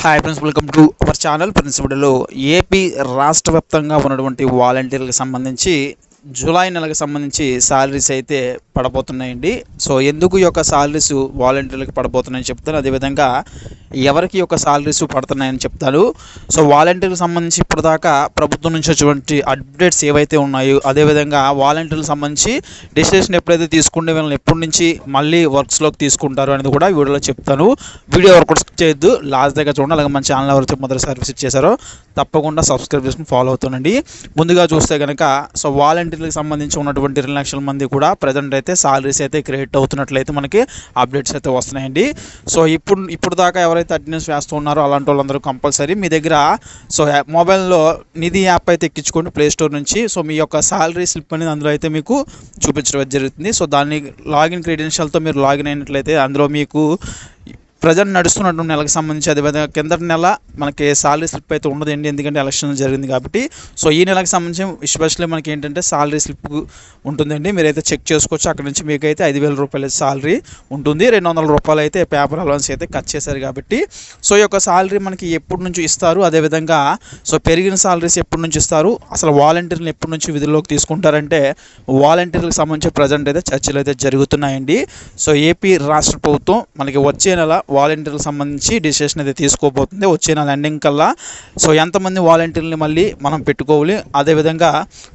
Hi friends welcome to our channel ప్రిన్సిపల్లో AP రాష్ట్ర వ్యాప్తంగా ఉన్నటువంటి వాలంటీర్లకు సంబంధించి జూలై నెలకు సంబంధించి శాలరీస్ అయితే పడబోతున్నాయండి. సో ఎందుకు ఈ యొక్క శాలరీస్ వాలంటీర్లకు పడబోతున్నాయని చెప్తాను. అదేవిధంగా ఎవరికి యొక్క సాలరీస్ పడుతున్నాయని చెప్తారు. సో వాలంటీర్కి సంబంధించి ఇప్పటిదాకా ప్రభుత్వం నుంచి వచ్చేటువంటి అప్డేట్స్ ఏవైతే ఉన్నాయో అదేవిధంగా వాలంటీర్లకు సంబంధించి డెసిషన్ ఎప్పుడైతే తీసుకుంటే వీళ్ళని ఎప్పటి నుంచి మళ్ళీ వర్క్స్లోకి తీసుకుంటారు అనేది కూడా వీడియోలో చెప్తాను. వీడియో ఎవరు కూడా చేయొద్దు. లాస్ట్ దగ్గర చూడండి. అలాగే మన ఛానల్ ఎవరైతే మొదటిసారి విజిట్ చేశారో తప్పకుండా సబ్స్క్రైబ్ చేసుకుని ఫాలో అవుతానండి ముందుగా చూస్తే కనుక సో వాలంటీర్లకు సంబంధించి ఉన్నటువంటి రెండు లక్షల మంది కూడా ప్రజెంట్ అయితే సాలరీస్ అయితే క్రియేట్ అవుతున్నట్లయితే మనకి అప్డేట్స్ అయితే వస్తున్నాయండి. సో ఇప్పుడు ఇప్పుడు దాకా ఎవరైతే అటెండెన్స్ వేస్తూ ఉన్నారో అలాంటి వాళ్ళందరూ కంపల్సరీ మీ దగ్గర సో మొబైల్లో నిధి యాప్ అయితే ఎక్కించుకోండి ప్లే స్టోర్ నుంచి. సో మీ యొక్క సాలరీ స్లిప్ అనేది అందులో అయితే మీకు చూపించడం జరుగుతుంది. సో దాన్ని లాగిన్ క్రెడెన్షియల్తో మీరు లాగిన్ అయినట్లయితే అందులో మీకు ప్రజెంట్ నడుస్తున్నటువంటి నెలకు సంబంధించి అదేవిధంగా కిందటి నెల మనకి సాలరీ స్లిప్ అయితే ఉండదండి. ఎందుకంటే ఎలక్షన్ జరిగింది కాబట్టి. సో ఈ నెలకు సంబంధించి ఎస్పెషల్లీ మనకి ఏంటంటే సాలరీ స్లిప్ ఉంటుందండి. మీరైతే చెక్ చేసుకోవచ్చు. అక్కడ నుంచి మీకు అయితే ఐదు వేల రూపాయల సాలరీ ఉంటుంది. రెండు వందల రూపాయలు అయితే పేపర్ అలవన్స్ అయితే కట్ చేశారు కాబట్టి. సో ఈ యొక్క సాలరీ మనకి ఎప్పటి నుంచి ఇస్తారు. అదేవిధంగా సో పెరిగిన సాలరీస్ ఎప్పటి నుంచి ఇస్తారు? అసలు వాలంటీర్లు ఎప్పటి నుంచి విధుల్లోకి తీసుకుంటారంటే వాలంటీర్లకు సంబంధించి ప్రజెంట్ అయితే చర్చలు అయితే జరుగుతున్నాయండి. సో ఏపీ రాష్ట్ర ప్రభుత్వం మనకి వచ్చే నెల వాలంటీర్లకు సంబంధించి డిసిషన్ అయితే తీసుకోబోతుంది. వచ్చే నెల ఎండింగ్ కల్లా. సో ఎంతమంది వాలంటీర్ని మళ్ళీ మనం పెట్టుకోవాలి? అదేవిధంగా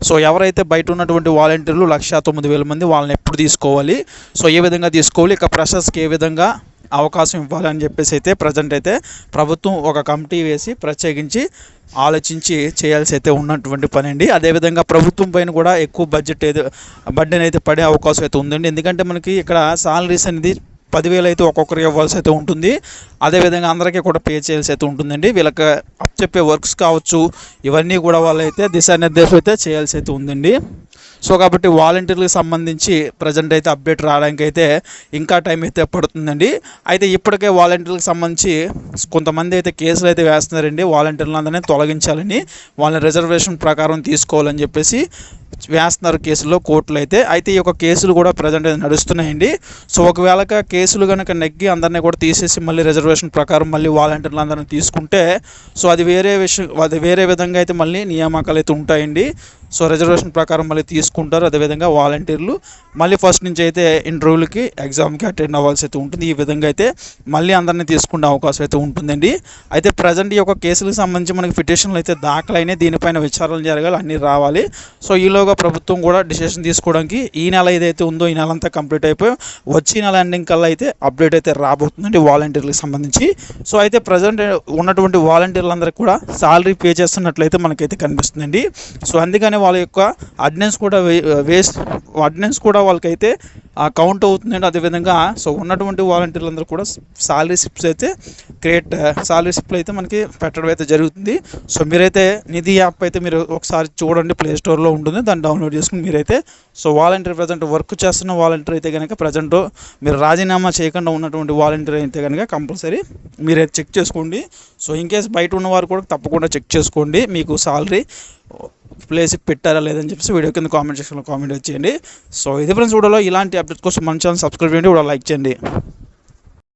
సో ఎవరైతే బయట ఉన్నటువంటి వాలంటీర్లు లక్ష తొమ్మిది వేల మంది వాళ్ళని ఎప్పుడు తీసుకోవాలి? సో ఏ విధంగా తీసుకోవాలి? ఇక ప్రెషర్స్కి ఏ విధంగా అవకాశం ఇవ్వాలని చెప్పేసి అయితే ప్రజెంట్ అయితే ప్రభుత్వం ఒక కమిటీ వేసి ప్రత్యేకించి ఆలోచించి చేయాల్సి అయితే ఉన్నటువంటి పని అండి. అదేవిధంగా ప్రభుత్వం పైన కూడా ఎక్కువ బడ్జెట్ అయితే బడ్డెన్ అయితే పడే అవకాశం అయితే ఉందండి. ఎందుకంటే మనకి ఇక్కడ సాలరీస్ అనేది పదివేలు అయితే ఒక్కొక్కరికి ఇవ్వాల్సి అయితే ఉంటుంది. అదేవిధంగా అందరికీ కూడా పే చేయాల్సి అయితే ఉంటుందండి. వీళ్ళకి చెప్పే వర్క్స్ కావచ్చు ఇవన్నీ కూడా వాళ్ళైతే దిశానిర్దేశం అయితే చేయాల్సి అయితే ఉందండి. సో కాబట్టి వాలంటీర్లకు సంబంధించి ప్రజెంట్ అయితే అప్డేట్ రావడానికి అయితే ఇంకా టైం అయితే పడుతుందండి. అయితే ఇప్పటికే వాలంటీర్లకు సంబంధించి కొంతమంది అయితే కేసులు అయితే వేస్తున్నారండి. వాలంటీర్లు అందరినీ తొలగించాలని వాళ్ళని రిజర్వేషన్ ప్రకారం తీసుకోవాలని చెప్పేసి వేస్తున్నారు కేసుల్లో కోర్టులు అయితే. అయితే ఈ యొక్క కేసులు కూడా ప్రజెంట్ అయితే నడుస్తున్నాయండి. సో ఒకవేళ కేసులు కనుక నెగ్గి అందరినీ కూడా తీసేసి మళ్ళీ రిజర్వేషన్ ప్రకారం మళ్ళీ వాలంటీర్లు అందరిని తీసుకుంటే సో అది వేరే విషయం అది వేరే విధంగా అయితే మళ్ళీ నియామకాలు అయితే ఉంటాయండి. సో రిజర్వేషన్ ప్రకారం మళ్ళీ తీసుకుంటారు. అదేవిధంగా వాలంటీర్లు మళ్ళీ ఫస్ట్ నుంచి అయితే ఇంటర్వ్యూలకి ఎగ్జామ్కి అటెండ్ అవ్వాల్సి అయితే ఉంటుంది. ఈ విధంగా అయితే మళ్ళీ అందరినీ తీసుకునే అవకాశం అయితే ఉంటుందండి. అయితే ప్రజెంట్ ఈ యొక్క కేసులకు సంబంధించి మనకి పిటిషన్లు అయితే దాఖలైనాయి. దీనిపైన విచారణలు జరగాలి అన్నీ రావాలి. సో ఈలోగా ప్రభుత్వం కూడా డిసిషన్ తీసుకోవడానికి ఈ నెల ఏదైతే ఉందో ఈ నెల అంతా కంప్లీట్ అయిపోయి వచ్చే నెల ఎండింగ్ కల్లా అయితే అప్డేట్ అయితే రాబోతుందండి వాలంటీర్లకు సంబంధించి. సో అయితే ప్రజెంట్ ఉన్నటువంటి వాలంటీర్లందరికీ కూడా సాలరీ పే చేస్తున్నట్లయితే మనకైతే కనిపిస్తుందండి. సో అందుకని వాళ్ళ యొక్క అటెండెన్స్ కూడా వే వేస్ట్ అటెండెన్స్ కూడా వాళ్ళకైతే కౌంట్ అవుతుందండి. అదేవిధంగా సో ఉన్నటువంటి వాలంటీర్లందరూ కూడా సాలరీ స్లిప్స్ అయితే క్రియేట్ సాలరీ స్లిప్లు అయితే మనకి పెట్టడం అయితే జరుగుతుంది. సో మీరైతే నిధి యాప్ అయితే మీరు ఒకసారి చూడండి. ప్లే స్టోర్లో ఉంటుంది. దాన్ని డౌన్లోడ్ చేసుకుని మీరైతే సో వాలంటీర్ ప్రజెంట్ వర్క్ చేస్తున్న వాలంటీర్ అయితే కనుక ప్రజెంట్ మీరు రాజీనామా చేయకుండా ఉన్నటువంటి వాలంటీర్ అయితే కనుక కంపల్సరీ మీరైతే చెక్ చేసుకోండి. సో ఇన్ కేస్ బయట ఉన్నవారు కూడా తప్పకుండా చెక్ చేసుకోండి. మీకు సాలరీ ప్లేస్ పెట్టారా లేదని చెప్పేసి వీడియో కింద కామెంట్ సెక్షన్లో కామెంట్ చేయండి. సో ఇది ఫ్రెండ్స్ వీడియోలో ఇలాంటి అప్డేట్స్ కోసం మన ఛానల్ సబ్స్క్రైబ్ చేయండి కూడా లైక్ చేయండి.